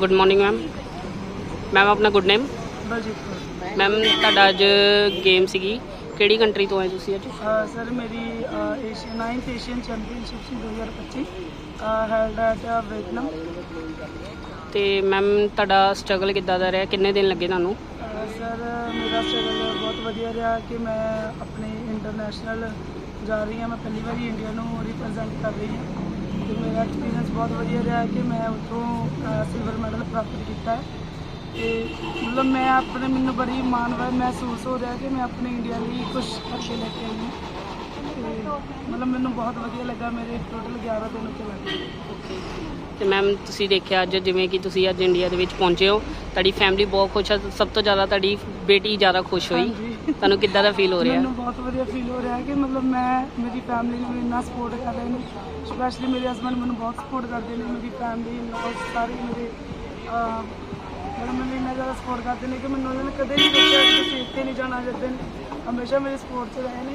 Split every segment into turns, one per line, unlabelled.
Good morning ma'am ma'am ਆਪਣਾ good name
Baljeet Kaur
ma'am ਤੁਹਾਡਾ ਅੱਜ ਗੇਮ ਸੀਗੀ। ਕਿਹੜੀ ਕੰਟਰੀ ਤੋਂ ਆਏ ਤੁਸੀਂ ਅੱਜ?
ਅਹ ਸਰ ਮੇਰੀ ਏਸ਼ੀਅਨ 9th ਏਸ਼ੀਅਨ ਚੈਂਪੀਅਨਸ਼ਿਪ ਸੀ 2025 ਹੈਲਡ ਐਟ ਵਿetnam
ਤੇ ਮੈਮ ਤੁਹਾਡਾ ਸਟਰਗਲ ਕਿੱਦਾਂ ਦਾ ਰਿਹਾ? ਕਿੰਨੇ ਦਿਨ ਲੱਗੇ ਤੁਹਾਨੂੰ?
ਅਹ ਸਰ ਮੇਰਾ ਸਟਰਗਲ ਬਹੁਤ ਵਧੀਆ ਰਿਹਾ ਕਿ ਮੈਂ ਆਪਣੇ ਇੰਟਰਨੈਸ਼ਨਲ ਜਾ ਰਹੀ ਹਾਂ। ਮੈਂ ਪਹਿਲੀ ਵਾਰੀ ਇੰਡੀਆ ਨੂੰ ਰਿਪਰੈਜ਼ੈਂਟ ਕਰ ਰਹੀ ਹਾਂ। ਤੇ ਮੇਰਾ ਐਕਸਪੀਰੀਅੰਸ ਬਹੁਤ ਵਧੀਆ ਰਿਹਾ ਕਿ ਮੈਂ ਉੱਥੋਂ ਸਿਲਵਰ ਪ੍ਰਾਪਤ ਕੀਤਾ ਹੈ। ਤੇ ਮਤਲਬ ਮੈਂ ਆਪਣੇ ਮੈਨੂੰ ਬੜੀ ਮਾਣ ਮਹਿਸੂਸ ਹੋ ਰਿਹਾ ਕਿ ਮੈਂ ਆਪਣੇ ਇੰਡੀਆ ਲਈ ਕੁਝ ਕਰਕੇ ਲੈ ਕੇ ਆਈ ਹਾਂ। ਤੇ ਮਤਲਬ ਮੈਨੂੰ ਬਹੁਤ ਵਧੀਆ ਲੱਗਾ ਮੇਰੇ ਟੋਟਲ 11 ਦਿਨ ਉੱਤੇ ਲੱਗੇ।
ਤੇ ਮੈਮ ਤੁਸੀਂ ਦੇਖਿਆ ਅੱਜ ਜਿਵੇਂ ਕਿ ਤੁਸੀਂ ਅੱਜ ਇੰਡੀਆ ਦੇ ਵਿੱਚ ਪਹੁੰਚੇ ਹੋ ਤੁਹਾਡੀ ਫੈਮਿਲੀ ਬਹੁਤ ਖੁਸ਼ ਹੈ ਸਭ ਤੋਂ ਜ਼ਿਆਦਾ ਤੁਹਾਡੀ ਬੇਟੀ ਜ਼ਿਆਦਾ ਖੁਸ਼ ਹੋਈ। ਤੁਹਾਨੂੰ ਕਿੱਦਾਂ ਦਾ ਫੀਲ ਹੋ ਰਿਹਾ?
ਮੈਨੂੰ ਬਹੁਤ ਵਧੀਆ ਫੀਲ ਹੋ ਰਿਹਾ ਕਿ ਮਤਲਬ ਮੈਂ ਮੇਰੀ ਫੈਮਿਲੀ ਨੂੰ ਇੰਨਾ ਸਪੋਰਟ ਕਰ ਰਹੇ ਨੇ ਸਪੈਸ਼ਲੀ ਮੇਰੇ ਹਸਬੰਡ ਮੈਨੂੰ ਬਹੁਤ ਸਪੋਰਟ ਕਰਦੇ ਨੇ ਮੇਰੀ ਫੈਮਿਲੀ ਸਾਰੇ ਮੇਰੇ ਮਤਲਬ ਮੈਨੂੰ ਇੰਨਾ ਜ਼ਿਆਦਾ ਸਪੋਰਟ ਕਰਦੇ ਨੇ ਕਿ ਮੈਨੂੰ ਉਹਨਾਂ ਨੇ ਕਦੇ ਨਹੀਂ ਦੱਸਿਆ ਕਿ ਤੁਸੀਂ ਇੱਥੇ ਨਹੀਂ ਜਾਣਾ ਜਿੱਦਾਂ ਹਮੇਸ਼ਾ ਮੇਰੇ ਸਪੋਰਟ 'ਚ ਰਹੇ ਨੇ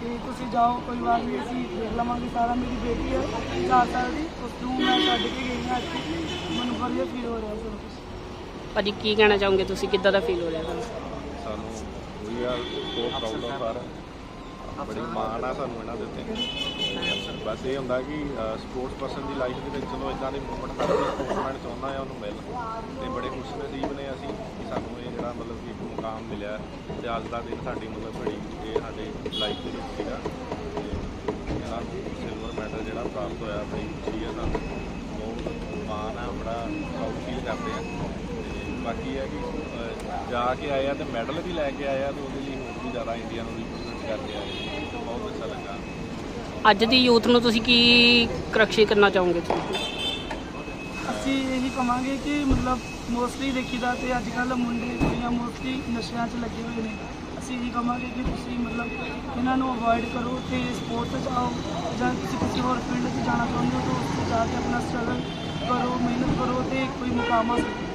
ਕਿ ਤੁਸੀਂ ਜਾਓ ਕੋਈ ਵਾਰ ਨਹੀਂ ਅਸੀਂ ਦੇਖ ਲਵਾਂਗੇ ਸਾਰਾ। ਮੇਰੀ ਬੇਟੀ ਹੈ 4 ਸਾਲ ਦੀ ਉਸ ਨੂੰ ਮੈਂ ਛੱਡ ਕੇ ਗਈ ਹਾਂ ਇੱਥੇ। ਮੈਨੂੰ ਵਧੀਆ ਫੀਲ ਹੋ ਰਿਹਾ ਸਭ
ਭਾਜੀ ਕੀ ਕਹਿਣਾ ਚਾਹੋਗੇ ਤੁਸੀਂ? ਕਿੱਦਾਂ ਦਾ ਫੀਲ ਹੋ ਰਿਹਾ ਤੁਹਾਨੂੰ?
ਸਾਨੂੰ we are so proud of her ਬੜੀ ਮਾਣ ਆ ਸਾਨੂੰ ਇਹਨਾਂ ਦੇ ਉੱਤੇ। ਬਸ ਇਹ ਹੁੰਦਾ ਕਿ ਸਪੋਰਟਸ ਪਰਸਨ ਦੀ ਲਾਈਫ ਦੇ ਵਿੱਚ ਚਲੋ ਇਦਾਂ ਦੇ ਮੂਵਮੈਂਟ ਹਰ ਕੋਈ ਸਪੋਰਟਸਮੈਨ ਚਾਹੁੰਦਾ ਆ ਉਹਨੂੰ ਮਿਲ, ਤੇ ਬੜੇ ਖੁਸ਼ ਨਸੀਬ ਨੇ ਅਸੀਂ ਕਿ ਸਾਨੂੰ ਇਹ ਜਿਹੜਾ ਮਤਲਬ ਕਿ ਇੱਕ ਮੁਕਾਮ ਮਿਲਿਆ ਤੇ ਅੱਜ ਦਾ ਦਿਨ ਸਾਡੀ ਮਤਲਬ ਬੜੀ ਇਹ ਸਾਡੇ ਲਾਈਫ ਦੇ ਵਿੱਚ ਸੀਗਾ। ਤੇ ਇਹਨਾਂ ਨੂੰ ਸਿਲਵਰ ਮੈਡਲ ਜਿਹੜਾ ਪ੍ਰਾਪਤ ਹੋਇਆ ਬੜੀ ਖੁਸ਼ੀ ਹੈ ਸਾਨੂੰ ਬਹੁਤ ਮਾਣ ਆ ਬੜਾ ਪ੍ਰਾਊਡ ਫੀਲ ਕਰਦੇ ਆ ਇਹ ਕਿ ਜਾ ਕੇ ਆਏ ਆ ਤੇ ਮੈਡਲ ਵੀ ਲੈ ਕੇ ਆਏ ਆ ਤੇ ਉਹਦੇ ਲਈ ਹੋਰ ਵੀ ਜ਼ਿਆਦਾ ਇੰਡੀਆ ਨੂੰ ਰਿਪਰੈਜ਼ੈਂਟ ਕਰਕੇ ਆਏ ਤੇ ਬਹੁਤ ਅੱਛਾ ਲੱਗਾ।
ਅੱਜ ਦੀ ਯੂਥ ਨੂੰ ਤੁਸੀਂ ਕੀ ਕਰਕਸ਼ੀ ਕਰਨਾ ਚਾਹੋਗੇ ਤੁਸੀਂ
ਅਸੀਂ ਇਹੀ ਕਵਾਂਗੇ ਕਿ ਮਤਲਬ ਮੋਸਟਲੀ ਦੇਖੀਦਾ ਤੇ ਅੱਜ ਕੱਲ ਮੁੰਡੇ ਕੁੜੀਆਂ ਮੋਸਟਲੀ ਨਸ਼ਿਆਂ 'ਚ ਲੱਗੇ ਹੋਏ ਨੇ। ਅਸੀਂ ਇਹੀ ਕਵਾਂਗੇ ਕਿ ਤੁਸੀਂ ਮਤਲਬ ਇਹਨਾਂ ਨੂੰ ਅਵੋਇਡ ਕਰੋ ਤੇ ਸਪੋਰਟਸ 'ਚ ਆਓ ਜਾਂ ਤੁਸੀਂ ਕਿਸੇ ਹੋਰ ਫੀਲਡ 'ਚ ਜਾਣਾ ਚਾਹੁੰਦੇ ਹੋ ਤਾਂ ਉਸ 'ਚ ਜਾ ਕੇ ਆਪਣਾ ਸਟਰਗਲ ਕਰੋ ਮਿਹਨਤ ਕਰੋ ਤੇ ਕੋਈ ਮੁਕਾਮ ਹਾਸਲ ਕਰੋ।